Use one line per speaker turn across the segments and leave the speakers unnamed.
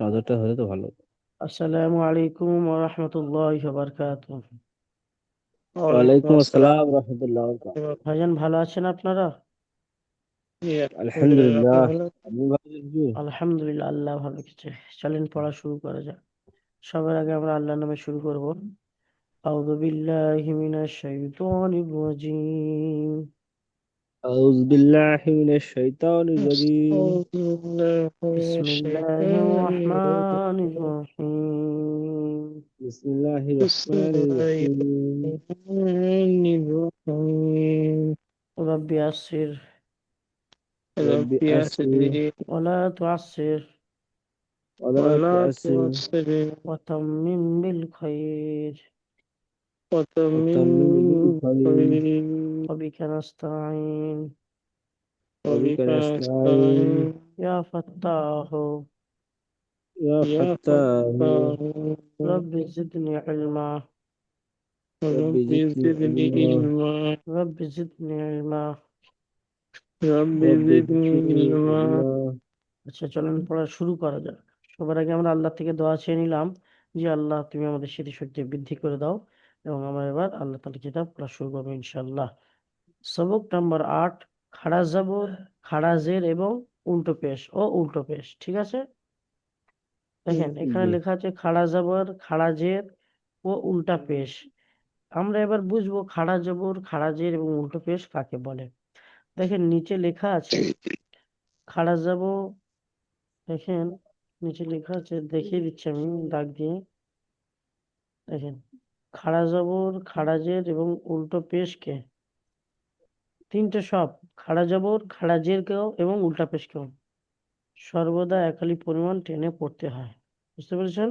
চাদরটা হলে তো ভালো
আসসালামু আলাইকুম ওয়া রাহমাতুল্লাহি ওয়া বারাকাতুহু
ওয়ালাইকুম আসসালাম। রহমতুল্লাহ
ভাইজান ভালো আছেন আপনারা?
আলহামদুলিল্লাহ। আপনি ভালো আছেন?
আলহামদুলিল্লাহ আল্লাহ ভালো রেখেছে। চলেন পড়া শুরু করা যাক। সবার আগে আমরা আল্লাহর নামে শুরু করব। আউযু বিল্লাহি মিনাশ শাইতানির রাজীম।
أعوذ بالله من الشيطان الرجيم.
بسم الله الرحمن الرحيم.
بسم الله الرحمن الرحيم.
رب يسر
رب يسر
ولا تعسر.
ولا تعسر.
وتمم بالخير.
وتمم بالخير.
وبك نستعين
وبك نستعين
يا فتاح
يا فتاح
رب زدني علما
رب زدني علما
رب زدني علما
رب زدني علما
আচ্ছা চলেন পড়া শুরু করা যাক সবার আগে আমরা আল্লাহ থেকে দোয়া চেয়ে নিলাম যে আল্লাহ তুমি আমাদের স্মৃতিশক্তি বৃদ্ধি করে দাও এবং আমরা এবার আল্লাহ তাআলা কিতাব পড়া শুরু করবো ইনশাআল্লাহ সবক নাম্বার আট খাড়া জাবর খাড়া জের এবং উল্টো পেশ ও উল্টো পেশ ঠিক আছে? দেখেন এখানে। লেখা আছে খাড়া জাবর খাড়া জের ও উল্টা পেশ। আমরা এবার বুঝব খাড়া জবর খাড়া জের এবং উল্টো পেশ কাকে বলে? দেখেন নিচে লেখা আছে খাড়া যাব দেখেন নিচে লেখা আছে দেখিয়ে দিচ্ছি আমি দাগ দিয়ে। দেখেন খাড়া জবর খাড়া জের এবং উল্টো পেশকে তিনটে সব খাড়া জবর খাড়া জের কেও এবং উল্টা পেশ কেও। সর্বদা একালি পরিমাণ টেনে পড়তে হয় বুঝতে পেরেছেন?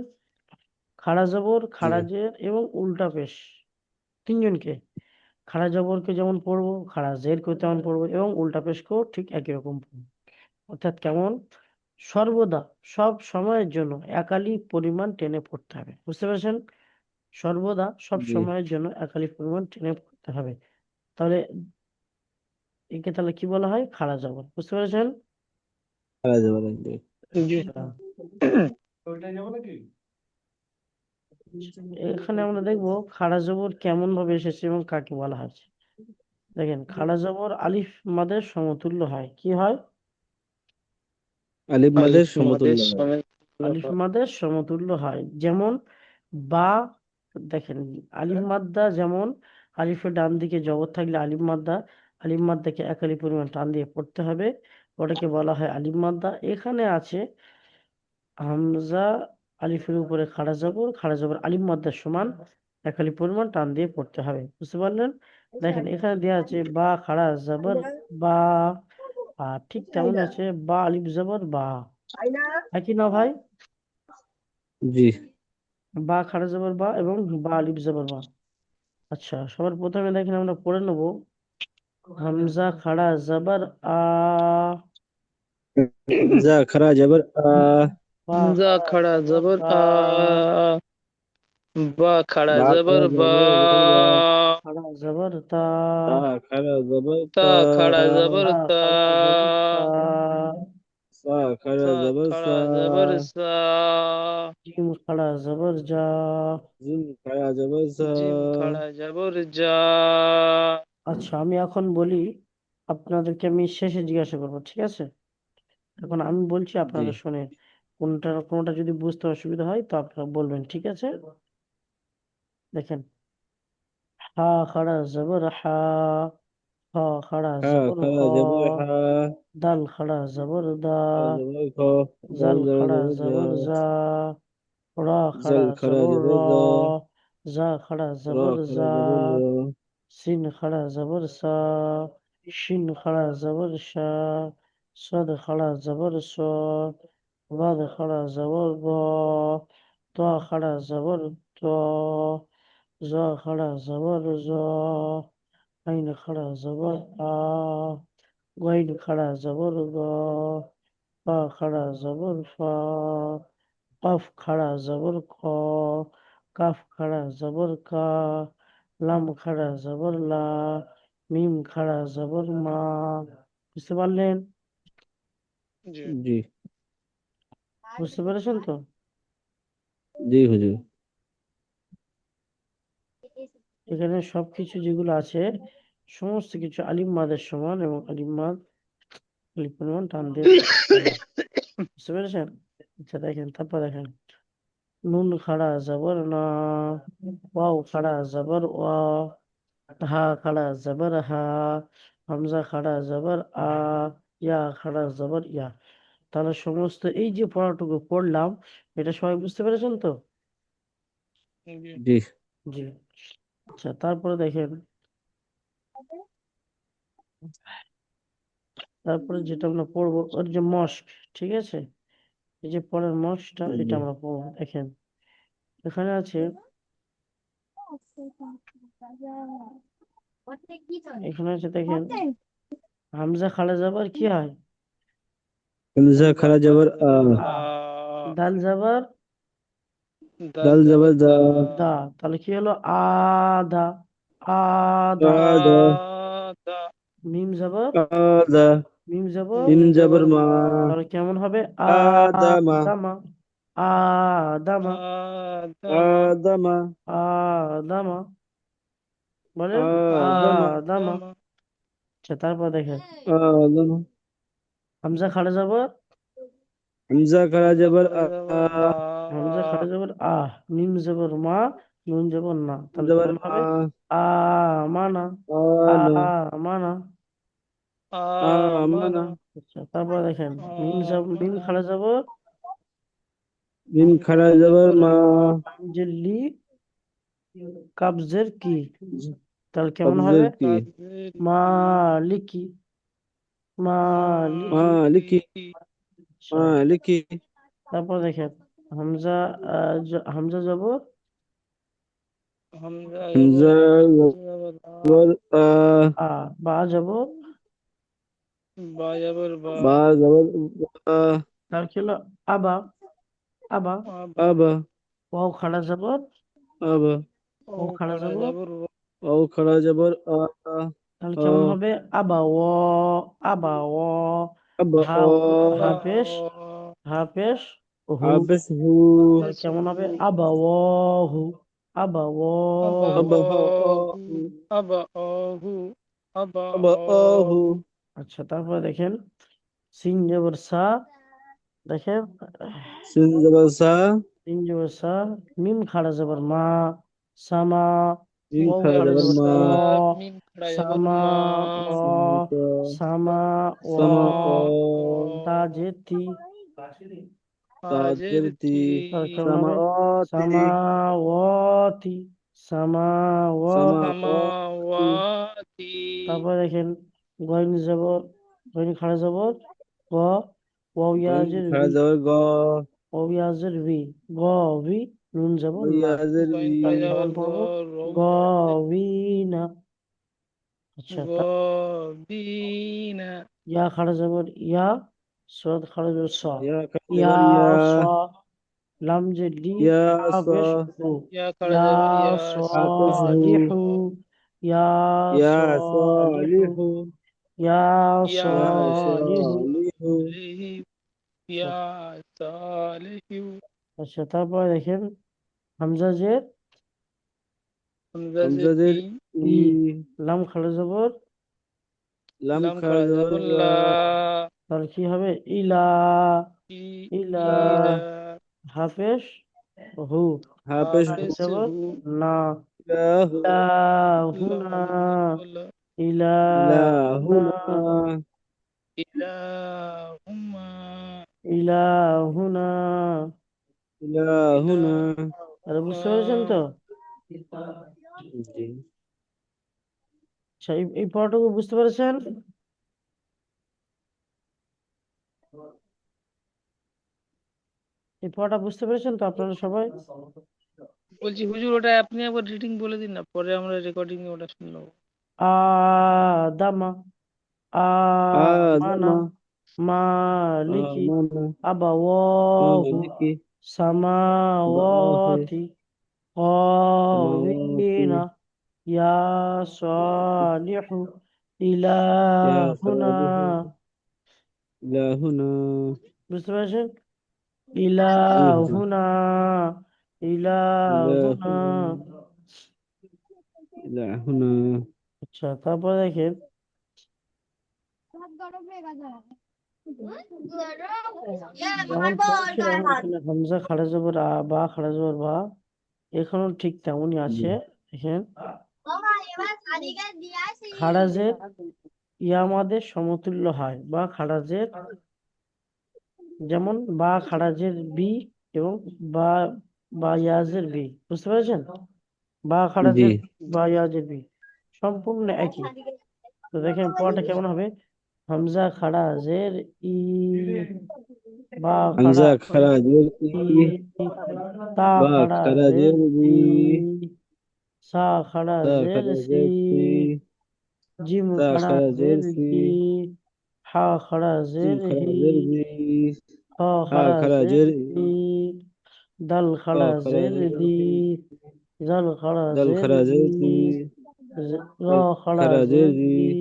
খাড়া জবর খাড়া জের এবং উল্টা পেশ তিনজনকে। খাড়া জবরকে যেমন পড়ব খাড়া জেরকেও তেমন পড়ব এবং উল্টা পেশকেও ঠিক একই রকম পড়ব। অর্থাৎ কেমন? সর্বদা সব সময়ের জন্য একালি পরিমাণ টেনে পড়তে হবে বুঝতে পেরেছেন? সর্বদা সব। সময়ের জন্য একালি পরিমাণ টেনে পড়তে হবে। তাহলে একে তাহলে কি বলা হয়? খাড়া জবর বুঝতে পেরেছেন?
খাড়া জবর
এখানে আমরা দেখব খাড়া জবর কেমন ভাবে এসেছে এবং কাকে বলা হয়েছে। দেখেন খাড়া জবর আলিফ মাদের সমতুল্য হয়। কি হয়?
আলিফ মাদের সমতুল্য হয়।
আলিফ মাদের সমতুল্য হয়। যেমন বা দেখেন আলিফ মাদ্দা যেমন আলিফের ডান দিকে জবর থাকলে আলিফ মাদ্দা আলিফ মাদ্দাকে একালি পরিমাণ টান দিয়ে পড়তে হবে। ওটাকে বলা হয় আলিম মাদ্দা। এখানে আছে হামজা আলিফের উপরে খাড়া জবর খাড়া জবর আলিম মাদ্দার সমান একালি পরিমাণ টান দিয়ে পড়তে হবে। বুঝতে পারলেন? দেখেন এখানে দেওয়া আছে বা খাড়া জবর বা আর ঠিক তেমন আছে বা আলিফ জবর বা। একই না ভাই?
জি।
বা খাড়া জবর বা এবং বা আলিফ জবর বা। আচ্ছা সবার প্রথমে দেখেন আমরা পড়ে নেব।
همزه
خړه
زبر آ همزه خړه زبر آ
همزه
خړه
زبر
آ
با خړه زبر
با خړه زبر
تا خړه زبر
تا
خړه
زبر تا
سا
خړه
زبر
سا
زبر سا
جیم خړه زبر جا
جیم خړه زبر سا
جیم خړه زبر جا
আচ্ছা আমি এখন বলি আপনাদেরকে আমি শেষে জিজ্ঞাসা করব ঠিক আছে এখন আমি বলছি আপনারা
জি।
শুনে কোনটা কোনটা যদি বুঝতে অসুবিধা হয় তো আপনারা বলবেন ঠিক আছে দেখেন হা খাড়া জবর হা খ খাড়া
হা
জবর খ
খাড়া জবর হা
দাল খাড়া জবর দা
খাড়া জবর খ
জাল খাড়া
জবর
জবর
জা
জা রা খাড়া
জাল খাড়া
জবর
জবর
র
রা
জা খাড়া
রা
জবর জা
রা
سین خړه زبر سا شین خړه زبر شا صاد خړه زبر سو باد خړه زبر با تا خړه زبر تا زا خړه زبر زا عین خړه زبر آ غوین خړه زبر با فا خړه زبر فا قف خړه زبر کا کف خړه زبر کا লাম খাড়া জবর লা মিম খাড়া জবর মা বুঝতে পারলেন?
জি।
জি।
বুঝতে পেরেছেন তো?
জি হুজুর।
এখানে সবকিছু যেগুলো আছে সমস্ত কিছু আলিম মাদের সমান এবং আলিম মাদ আলিফ পরিমাণ টান দিয়ে বুঝতে পেরেছেন? আচ্ছা দেখেন তারপর দেখেন। নুন খাড়া জবর না ওয়াও খাড়া জবর ওয়া হা খাড়া জবর হা হামজা খাড়া জবর আ ইয়া খাড়া জবর ইয়া তাহলে সমস্ত এই যে পড়াটুকু পড়লাম এটা সবাই বুঝতে পেরেছেন তো?
জি।
জি। আচ্ছা তারপরে দেখেন। তারপরে যেটা আমরা পড়ব ওর যে মস্ক ঠিক আছে? এই যে পরের মস্কটা এটা আমরা পড়ব দেখেন। এখানে আছে এখানে আছে দেখেন হামজা খাড়া যাবার কি হয়?
হামজা খারা জবর
দাল যাবার
দাল জবর দা।
দা তাহলে কি হলো? আদা আদা মিম যাবার
আদা
মিম যাবার
মিম জবর মা।
তাহলে কেমন হবে?
আদামা।
আদামা। আদামা।
আদামা।
আদামা। বলেন।
আদামা।
আচ্ছা তারপর দেখেন।
আদামা।
হামজা খাড়া যাবার
হামজা খারা জবর আ
হামজা খাড়া যাবার আহ মিম যাবার মা। নুন যাবার না। তাহলে
জবর
হবে?
আ
আমানা
আনা
আমানা
আমানা
আচ্ছা তারপর দেখেন মিম যাব মিম খাড়া যাবার
মিম খারা জবর মা।
জেল্লি কাবজের কি? তাহলে কেমন হবে?
কি?
মালিকি। মালিকি।
মালিকি।
আচ্ছা,
মালিকি।
তারপর দেখেন হামজা আহ, জ- হামজা
হামজা জবর আ
আ বা জবর
বা জবর বা
তার কি হলো আবা আবা
আবা
ওয়াও খাড়া জবর
আবা
ওয়াও খাড়া জবর
ও খারা জবর আ
তাহলে কেমন। হবে আবা ও আবা ও
আবা
হা
ও
হা পেশ হা পেশ হু কেমন হবে আবা ও হু আবা ও
আবা হু আবা ও হু
আচ্ছা তারপরে দেখেন। সিন জবর সা দেখেন।
সিন জবর সা।
সিন জবর সা মিম খাড়া জবর মা সামা
মিম
খাড়া
জবর মা।
ও সামা ও সামা ও
সামা ও
তাজেতি। হবে
সামাওয়াতি
সামাওয়াতি সামাওয়াতি
সামাওয়াতি
তারপর দেখেন গইন জবর গইন খাড়া জবর গ ওয়াও ইয়াজের
খারা
ভি
জবর গ
ওয়াও ইয়াজের ভি গ ভি নুন জবর না
ইয়াজের বি
তাহলে কেমন পড়ব গ ভি না আচ্ছা তা- ইয়া খাড়া জবর ইয়া সদ খাড়া জবর স
ইয়া খারা
ইয়া
জবর
স
ইয়া
লাম যে লি
ইয়া
হা
স
পেশ হু ইয়া সালিহু ইয়া
ইয়া
সালিহু
সালিহু
ইয়া
ইয়া
সালিহু
সালিহু
আচ্ছা তারপরে দেখেন হামজা জের
হামজাদের ই
লাম খাড়া জবর
লাম খারা জবর লা
তাহলে কি হবে ইলা ইলা হাফেশ হু
হাফেজ
জবর না
ইলাহু
ইলাহুনা
ইলাহুনা
ইলাহুনা
ইলাহুনা
আরে বুঝতে পেরেছেন তো আচ্ছা এই পড়াটুকু বুঝতে পেরেছেন এই পড়াটা বুঝতে পেরেছেন তো আপনারা সবাই
বলছি হুজুর ওটা আপনি একবার রিডিং বলে দিন না পরে আমরা রেকর্ডিং ওটা শুনে নেবো
আদামা আমানা
আদামা
মালিকি
আমানা
আবাওয়াহু
মালিকি
সামাওয়াতি قاوينا يا صالح إلهنا
ইলাহুনা
বুঝতে পেরেছেন ইলাহুনা ইলাহুনা
ইলাহুনা
আচ্ছা তারপর দেখেন। যেমন হামজা খাড়া জবর আ বা খাড়া জবর বা এখানেও ঠিক তেমনই আছে দেখেন। খারাজের ইয়ামাদের সমতুল্য হয় বা খারাজের যেমন বা খারাজের বি এবং বা বা ইয়াজের বি বুঝতে পেরেছেন? বা খারাজের বা ইয়াজের বি। সম্পূর্ণ একই তো দেখেন পড়াটা কেমন হবে হামজা খারাজের ই বা
হামজা
খারা
খারাজের ই
ই তা
বা
খারাজের
খারাজের
ই
ই
সা
তা
খারাজের সি
খারাজের সি
জিম
তা
খারাজের
খারাজের সি
জি হা
জিম
খারাজের হি
খারাজের জি
খ
হা
খারাজের
খারাজের
দি দাল
খ
খারাজের
খারাজের
দি
দি
জাল
দাল
খারাজের
খারাজের
জি
দি را خړه
زر زي
زیر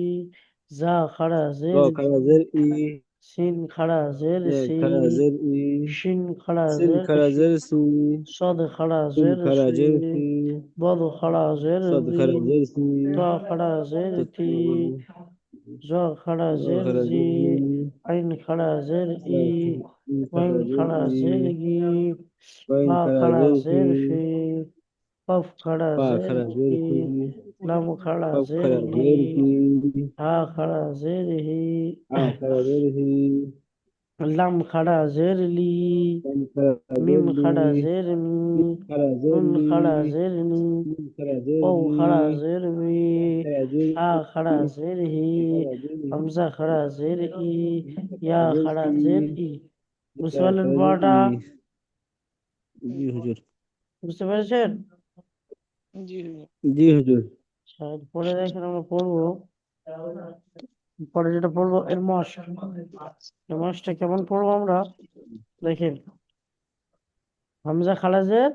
زا خړه
زیر را
خړه زر
ای
سين
خړه زیر
ر
خړه
زر إي
شين خړه
سين
زیر
خړه
زر
سي
صاد
خړه
سين زیر
خړه زر
سي
سي باد
خړه
زیر
صاد خړه
زي
زر
سي تا
خړه
زر
تي
زا
خړه زر
زي عین
خړه
زر
ای إي
خړه زر خړه
زیر
خړه
زر
زر
سي
خړه
زر
سي
لم
خړه
زیره
ها خړه زیره ها
خړه زیره
لم
خړه
زیرلی میم
خړه زیرمی
نون خړه زیرنی او
خړه
زیرمی
آ
خړه زیرهی
حمزه
خړه
زیرهی
یا
خړه زیرهی مسولن
واټا جی
حضور مستفر
شیر جی
حضور পরে দেখেন আমরা পড়ব। পরে যেটা পড়ব এর মাস। এর মাসটা কেমন পড়ব আমরা? দেখেন। হামজা খারাজের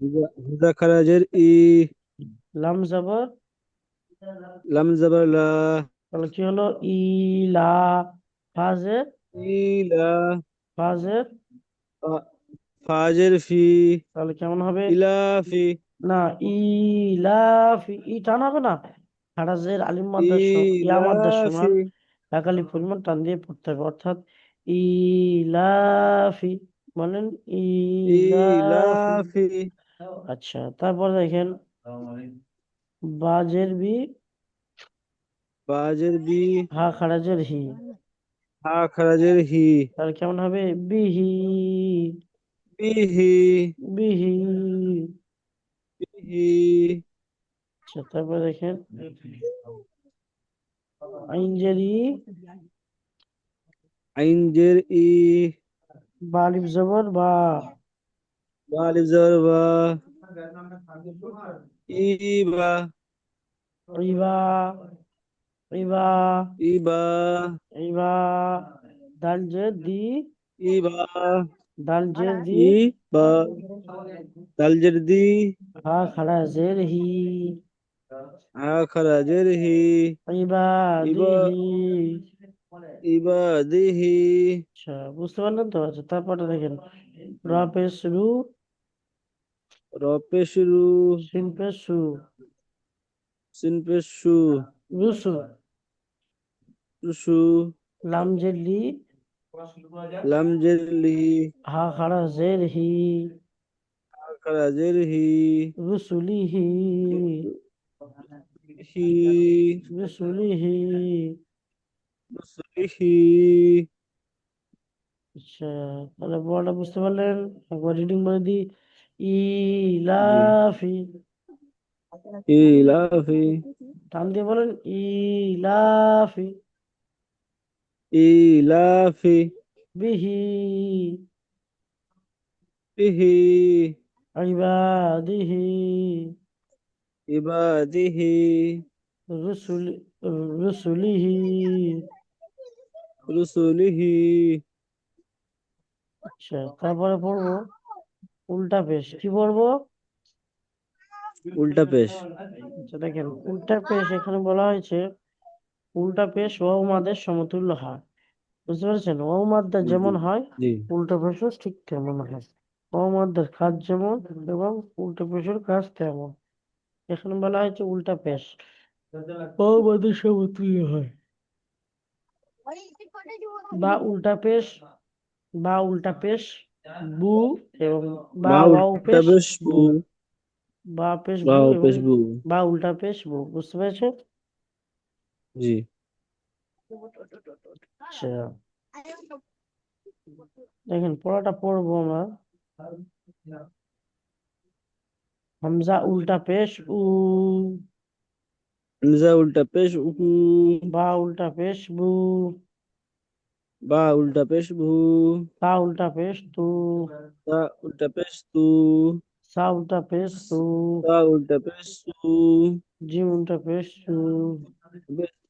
হুজা হুজা খারাজের ই।
লাম জাবর?
লাম জাবার লা।
তাহলে কি হলো? ইলা ফাজের?
ইলা
ফাজের?
ফাজের ফি।
তাহলে কেমন হবে?
ইলাফি
না ইলাফি ই টান হবে না? খারাজের আলিম মাদ্দার স- ইয়া মাদ্দার সমান
ইলাফি
একালি পরিমাণ টান দিয়ে পড়তে হবে। অর্থাৎ ইলাফি বলেন ইলাফি। আচ্ছা তারপর দেখেন বাজের বি
বাজের বি।
হা খারাজের হি।
হা খারাজের হি।
তাহলে কেমন হবে? বিহি।
বিহি।
বিহি। তারপর দেখেন আইনজেরি
আইনজের ই
বালিব জবর বা
বালিব জবর বা ইবা
রিবা রিবা
ইবা
রিবা দাল জের দি
ইবা
দাল জের দি
ইবা দালজের দি
হা খারা জের হি
হা খারাজের হি
রিবা
ইবা
দিহি
ইবাদিহি
আচ্ছা বুঝতে পারলেন তো আচ্ছা তারপরে দেখেন রা পেশ রু
রপেশরু
সিন পেশ সু
সিনপেশু
রুসু
রুসু
লাম জের লি
লামজের লি
হা খারা জের হি
হা খারাজের হি
রুসুলিহি
হি
রুসুলিহি
রুসুলিহি
আচ্ছা তাহলে বড়টা বুঝতে পারলেন? একবার রিডিং বলে দিই। ইলাফি।
ইলাফি।
টান দিয়ে বলেন ইলাফি।
ইলাফি
বিহি।
বিহি।
ইবাদিহি।
ইবাদিহি।
রুসুল রুসুলিহি।
রুসুলিহি।
আচ্ছা তারপরে পড়ব উল্টা পেশ। কি পড়ব?
উল্টা পেশ।
আচ্ছা দেখেন উল্টা পেশ এখানে বলা হয়েছে উল্টা পেশ ও মাদের সমতুল্য হয় বুঝতে পেরেছেন? ও মাদ্দা যেমন হয়
জি।
উল্টো পেশও ঠিক তেমন হয়। ও মাদ্দার কাজ যেমন এবং উল্টো পেশর কাজ তেমন। এখানে বলা হয়েছে উল্টা পেশ। ও মাদ্দার সমতুল্য হয় বা উল্টা পেশ বা উল্টা পেশ বু এবং বা ওয়াও
উল্টা
পেশ
পেশ
বু।
বু
বা পেশ
বু ও
এবং
পেশ বু।
বা উল্টা পেশ বু। বুঝতে পেরেছ
জি
আচ্ছা। দেখেন পড়াটা পড়ব আমরা। হামজা উল্টা পেশ উ।
হামজা উল্টা পেশ উহু
বা উল্টা পেশ বু।
বা উল্টা পেশ ভু
তা উল্টা পেশ তু।
তা উল্টা পেশ তু।
সা উল্টা পেশ সু
তা। উল্টা পেশ সু
জিম উল্টা পেশ সু
পেশ সু
জিম উল্টা পেশ
হা
জু
উল্টা জিম
বলে
উল্টা পেশ জু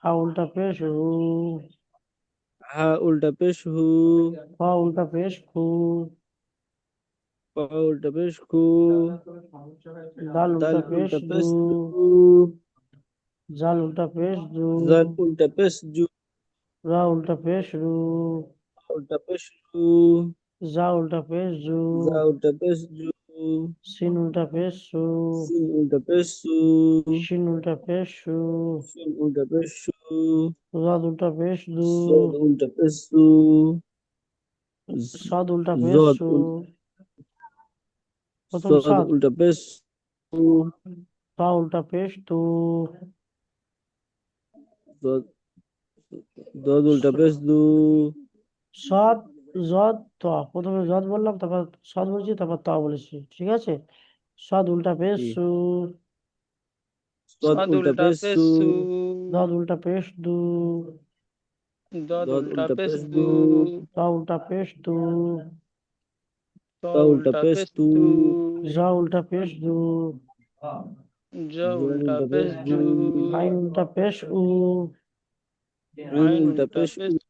হা উল্টা পেশ হু
হা উল্টা পেশ হু
ফা উল্টা পেশ খু
পা উল্টা পেশ খু
দাল
দাল
উল্টা পেশ
উল্টা
দু
পেশ দু
জাল উল্টা পেশ জু
জাল উল্টা পেশ জু
রা উল্টা পেশ রু
উল্টা পেশ রু
জা উল্টা পেশ জু
জা উল্টা পেশ জু
সিন উল্টা পেশ সু
সিন উল্টা পেশ সু
শিন উল্টা পেশ সু
সিন উল্টা পেশ সু
রাদ উল্টা পেশ দু
সদ উল্টা পেশ সু
সাদ উল্টা পেশ
জদ
সু তা
দু
প্রথমে জদ বললাম তারপর সদ বলছি তারপর তা বলেছি ঠিক আছে সাদ উল্টা পেশ
জি।
সু
সদ
সাদ
উল্টা
উল্টা
পেশ সু
দদ উল্টা পেশ দু
দদ
দদ
উল্টা
উল্টা
পেশ
পেশ
দু
দু
তা উল্টা পেশ তু
ত
তা উল্টা
উল্টা
পেশ তু
জা উল্টা পেশ দু
জ
জ
উল্টা
উল্টা
পেশ জু
আইন উল্টা পেশ উ
আইন
আইন
উল্টা
উল্টা
পেশ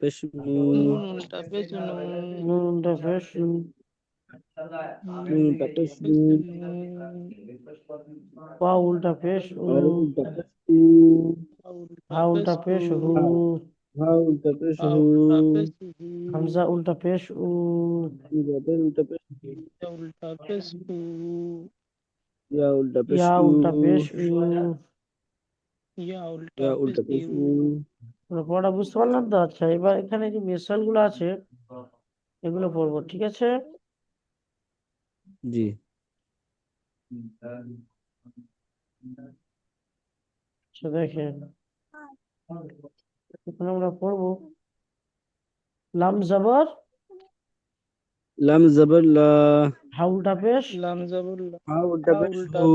পেশ
ফু কফ উল্টা পেশ কু
কব
উল্টা
উল্টা পেশ
পেশ
কু
কু
কাফ উল্টা পেশ কু
কাব
কাপ উল্টা
উল্টা
পেশ
পেশ
কু
কু
লাম উল্টা পেশ লু
লাম
লাম
উল্টা পেশ
উল্টা
লু
পেশ লু
মিম উল্টা পেশ মু
নুন উল্টা পেশ নু
নুন উল্টা পেশ নু
নুন উল্টা পেশ নু
নুন উল্টা পেশ নু
পা উল্টা পেশ উ
আর উল্টা পেশ উ
হা উল্টা পেশ হু
হা উল্টা পেশ
হা
হু
উল্টা পেশ হু
হামজা উল্টা পেশ উ
জাবের উল্টা পেশ হু
ইয়া উল্টা পেশ হু
ইয়া উল্টা পেশ
ইয়া
উ
উল্টা পেশ উ
ইয়া উল্টা
ইয়া
পেশ
উল্টা পেশ
ইউ
উ
তোমরা পড়া বুঝতে পারলাম তো? আচ্ছা এবার এখানে যে মিসালগুলো আছে এগুলো পড়ব ঠিক আছে?
জি।
আচ্ছা দেখেন। এখানে আমরা পড়ব। লাম জাবর
লাম জাবার লা
হা পেশ
লাম জাবর লা
পেশ হু।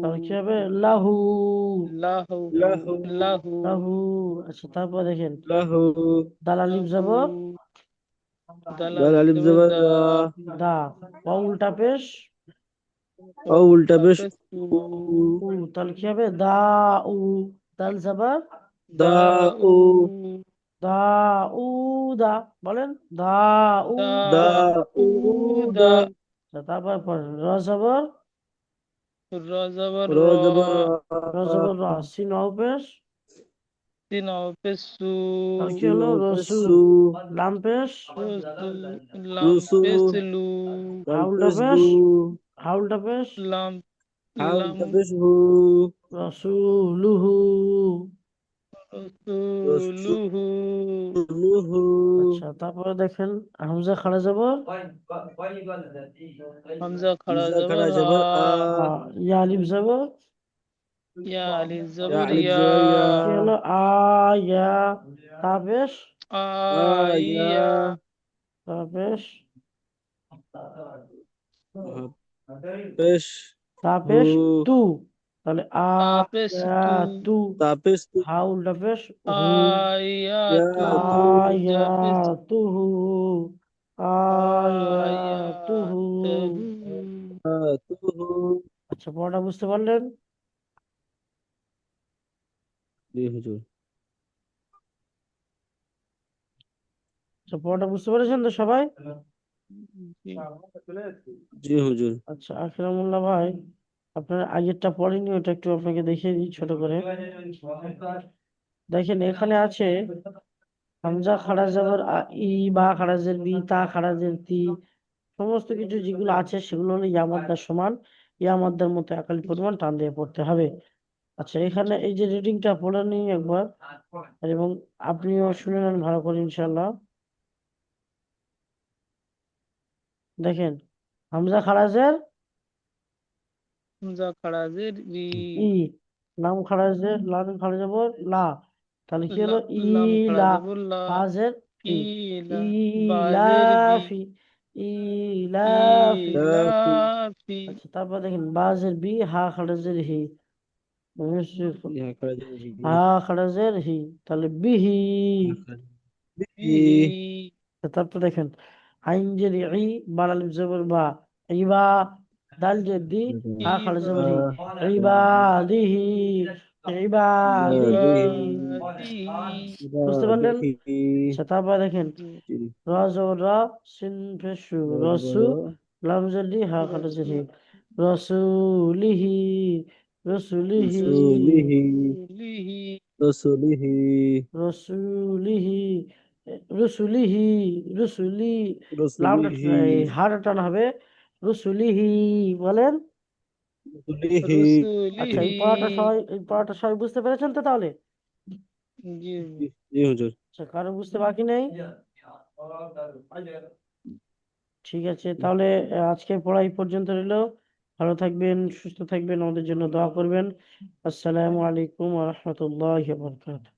তাহলে কি হবে? লাহু।
লাহু।
লাহু।
লাহু।
লাহু। আচ্ছা তারপর দেখেন।
লাহু।
দাল আলিফ জাবর?
দাল
আলিফ
আলিফ
দা।
দা। ওয়া উল্টা পেশ
উল্টা পেশ
তাহলে কি হবে? দা উ। দাল জাবার?
দা উ।
দা উ দা বলেন? দা উ
দা উ দা।
আচ্ছা, তারপর পড়েন র জাবর?
র জাবর
র
র।
জাবার
র। জাবর র সিন ওয়াও পেশ
তিন সু
কি হলো? রসু লাম পেশ?
লাম পেশ লু।
হা
লাম
উল্টা
পেশ
পেশ?
দু
হা উল্টা পেশ?
লাম
হা পেশ হু।
রসুলুহু
রসুলুহু
লুহু
আচ্ছা তারপরে দেখেন হামজা খাড়া যাবর
হামজা খাড়া
হামজা খাড়া
জবর
জবর
ইয়া আলিফ যাবর
ইয়া আলিফ
ইয়া
জবর ইয়া
জবর ইয়া।
হলো? ইয়া। তু। তাহলে আ
আপেস
তু
তাপেস তু।
হা। উল্টা পেশ হু
আয়া
আয়াতুহু আয়াতুহু আচ্ছা পড়াটা বুঝতে পারলেন?
জি হুজুর।
আচ্ছা পড়াটা বুঝতে পেরেছেন তো সবাই?
জি হুজুর।
আচ্ছা আকরামুল্লাহ ভাই। আপনার আগেরটা পড়েনি ওটা একটু আপনাকে দেখিয়ে দিই ছোট করে। দেখেন, এখানে আছে, হামজা খাড়া ই, বা খাড়াজের বি, তা খারাজের তি, সমস্ত কিছু যেগুলো আছে সেগুলো হলো ইয়া মাদ্দার সমান। ইয়া মাদ্দার মতো একালি পরিমাণ টান দিয়ে পড়তে হবে। আচ্ছা এখানে এই যে রিডিংটা পড়ে নিন একবার। এবং আপনিও শুনে নেন ভালো করে ইনশাল্লাহ দেখেন, হামজা খাড়াজের
হামজা খাড়াজের রি
ই লাম খাড়াজের লাম খাড়া জবর লা। তাহলে কি হলো? ই লা। বাজের ই ইলাফি
বি
ইলাফি
ইলাফি
আচ্ছা তারপর দেখেন বাজের বি হা
খারাজের হি।
হা খাড়াজের হি। তাহলে বিহি
বিহি
তারপর দেখেন আইন জের ই বাড়াল জবর বা ইবা দাল খাড়া জবর হি ইবাদিহি ইবাদিহি। বুঝতে পারলেন? তারপর দেখেন। র জবর র সিন ফেসু রসু লাম জের দি হা খাড়া রসুলিহি রসুলিহি।
রসুলিহি।
লিহি
রসুলিহি
রসুলিহি রসুলি। লামটা হাড় টান হবে রসুলিহি বলেন?
রসুলিহি।
আচ্ছা এই পড়াটা সবাই এই পড়াটা সবাই বুঝতে পেরেছেন তো তাহলে?
জি
জি। হুজুর।
আচ্ছা কারও বুঝতে বাকি নেই? ঠিক আছে তাহলে আজকের পড়া এই পর্যন্ত রইল। ভালো থাকবেন সুস্থ থাকবেন আমাদের জন্য দোয়া করবেন। আসসালামু আলাইকুম ওয়া রাহমাতুল্লাহি ওয়া বারাকাতুহু।